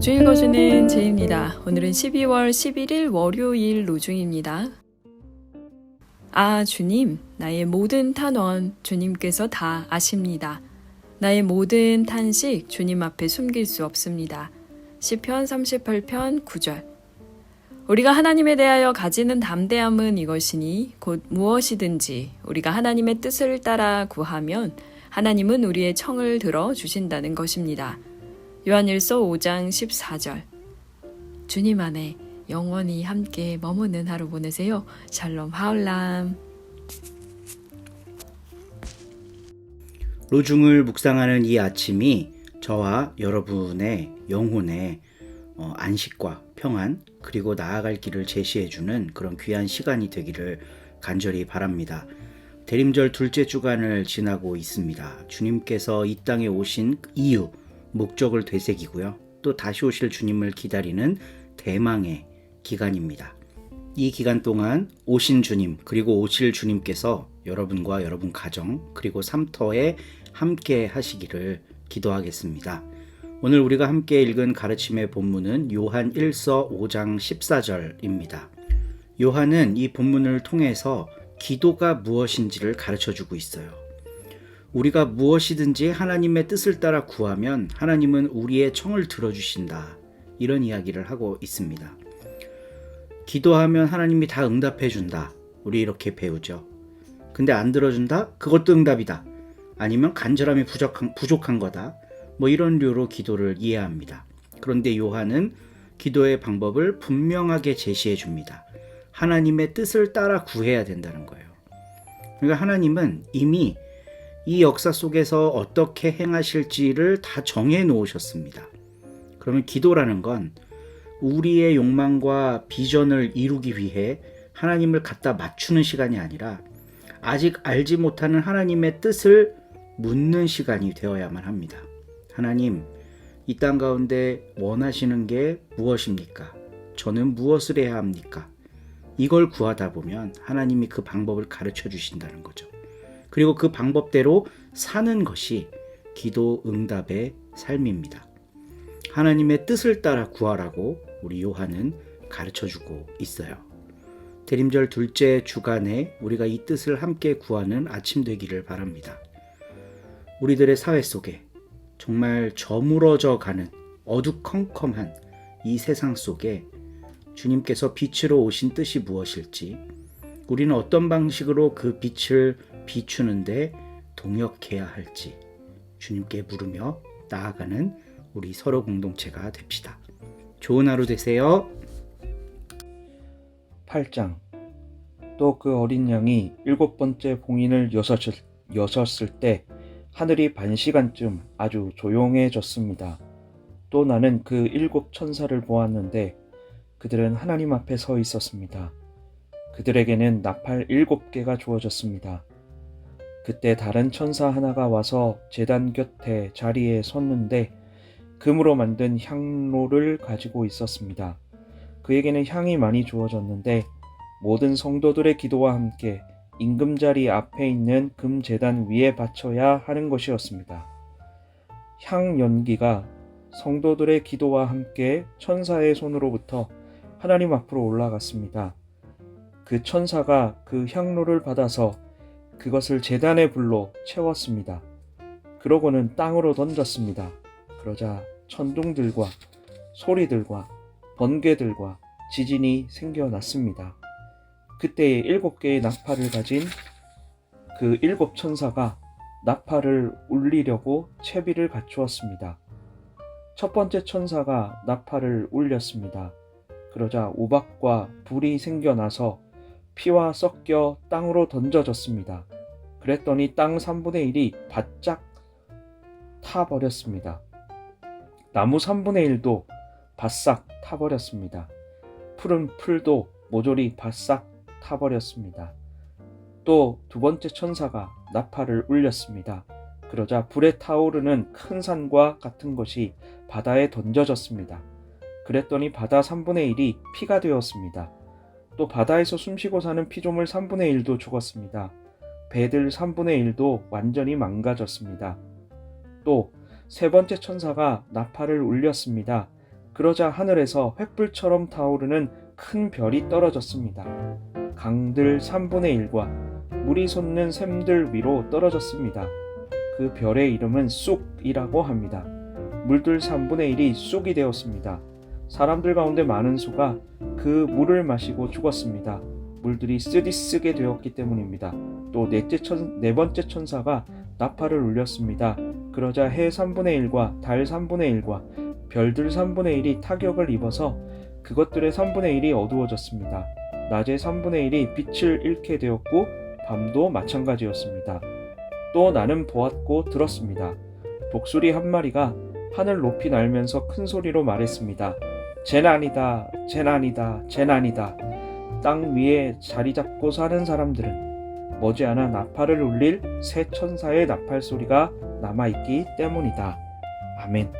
로중 읽어주는 제입니다. 오늘은 12월 11일 월요일 로중입니다. 아, 주님, 나의 모든 탄원 주님께서 다 아십니다. 나의 모든 탄식 주님 앞에 숨길 수 없습니다. 시편 38편 9절. 우리가 하나님에 대하여 가지는 담대함은 이것이니 곧 무엇이든지 우리가 하나님의 뜻을 따라 구하면 하나님은 우리의 청을 들어 주신다는 것입니다. 요한일서 5장 14절. 주님 안에 영원히 함께 머무는 하루 보내세요. 샬롬 하울람. 로중을 묵상하는 이 아침이 저와 여러분의 영혼의 어, 안식과 평안 그리고 나아갈 길을 제시해주는 그런 귀한 시간이 되기를 간절히 바랍니다. 대림절 둘째 주간을 지나고 있습니다. 주님께서 이 땅에 오신 이유, 목적을 되새기고요. 또 다시 오실 주님을 기다리는 대망의 기간입니다. 이 기간 동안 오신 주님 그리고 오실 주님께서 여러분과 여러분 가정 그리고 삼터에 함께 하시기를 기도하겠습니다. 오늘 우리가 함께 읽은 가르침의 본문은 요한 1서 5장 14절입니다. 요한은 이 본문을 통해서 기도가 무엇인지를 가르쳐 주고 있어요. 우리가 무엇이든지 하나님의 뜻을 따라 구하면 하나님은 우리의 청을 들어주신다. 이런 이야기를 하고 있습니다. 기도하면 하나님이 다 응답해 준다. 우리 이렇게 배우죠. 근데 안 들어준다? 그것도 응답이다. 아니면 간절함이 부족한, 부족한 거다. 뭐 이런 류로 기도를 이해합니다. 그런데 요한은 기도의 방법을 분명하게 제시해 줍니다. 하나님의 뜻을 따라 구해야 된다는 거예요. 그러니까 하나님은 이미 이 역사 속에서 어떻게 행하실지를 다 정해 놓으셨습니다. 그러면 기도라는 건 우리의 욕망과 비전을 이루기 위해 하나님을 갖다 맞추는 시간이 아니라 아직 알지 못하는 하나님의 뜻을 묻는 시간이 되어야만 합니다. 하나님, 이 땅 가운데 원하시는 게 무엇입니까? 저는 무엇을 해야 합니까? 이걸 구하다 보면 하나님이 그 방법을 가르쳐 주신다는 거죠. 그리고 그 방법대로 사는 것이 기도 응답의 삶입니다. 하나님의 뜻을 따라 구하라고 우리 요한은 가르쳐 주고 있어요. 대림절 둘째 주간에 우리가 이 뜻을 함께 구하는 아침 되기를 바랍니다. 우리들의 사회 속에 정말 저물어져 가는 어두컴컴한 이 세상 속에 주님께서 빛으로 오신 뜻이 무엇일지 우리는 어떤 방식으로 그 빛을 비추는데 동역해야 할지 주님께 물으며 나아가는 우리 서로 공동체가 됩시다. 좋은 하루 되세요. 8장 또 그 어린 양이 일곱 번째 봉인을 여셨을, 여셨을 때 하늘이 반 시간쯤 아주 조용해졌습니다. 또 나는 그 일곱 천사를 보았는데 그들은 하나님 앞에 서 있었습니다. 그들에게는 나팔 일곱 개가 주어졌습니다. 그때 다른 천사 하나가 와서 제단 곁에 자리에 섰는데 금으로 만든 향로를 가지고 있었습니다. 그에게는 향이 많이 주어졌는데 모든 성도들의 기도와 함께 임금자리 앞에 있는 금재단 위에 바쳐야 하는 것이었습니다. 향 연기가 성도들의 기도와 함께 천사의 손으로부터 하나님 앞으로 올라갔습니다. 그 천사가 그 향로를 받아서 그것을 재단의 불로 채웠습니다. 그러고는 땅으로 던졌습니다. 그러자 천둥들과 소리들과 번개들과 지진이 생겨났습니다. 그때에 일곱 개의 나팔을 가진 그 일곱 천사가 나팔을 울리려고 채비를 갖추었습니다. 첫 번째 천사가 나팔을 울렸습니다. 그러자 우박과 불이 생겨나서 피와 섞여 땅으로 던져졌습니다. 그랬더니 땅 3분의 1이 바짝 타버렸습니다. 나무 3분의 1도 바싹 타버렸습니다. 푸른 풀도 모조리 바싹 타버렸습니다. 또 두 번째 천사가 나팔을 울렸습니다. 그러자 불에 타오르는 큰 산과 같은 것이 바다에 던져졌습니다. 그랬더니 바다 3분의 1이 피가 되었습니다. 또 바다에서 숨쉬고 사는 피조물 3분의 1도 죽었습니다. 배들 3분의 1도 완전히 망가졌습니다. 또 세 번째 천사가 나팔을 울렸습니다. 그러자 하늘에서 횃불처럼 타오르는 큰 별이 떨어졌습니다. 강들 3분의 1과 물이 솟는 샘들 위로 떨어졌습니다. 그 별의 이름은 쑥이라고 합니다. 물들 3분의 1이 쑥이 되었습니다. 사람들 가운데 많은 수가 그 물을 마시고 죽었습니다. 물들이 쓰디쓰게 되었기 때문입니다. 또 넷째 천, 네 번째 천사가 나팔을 울렸습니다. 그러자 해 3분의 1과 달 3분의 1과 별들 3분의 1이 타격을 입어서 그것들의 3분의 1이 어두워졌습니다. 낮의 3분의 1이 빛을 잃게 되었고 밤도 마찬가지였습니다. 또 나는 보았고 들었습니다. 독수리 한 마리가 하늘 높이 날면서 큰 소리로 말했습니다. 재난이다, 재난이다, 재난이다. 땅 위에 자리 잡고 사는 사람들은 머지않아 나팔을 울릴 새 천사의 나팔 소리가 남아있기 때문이다. 아멘.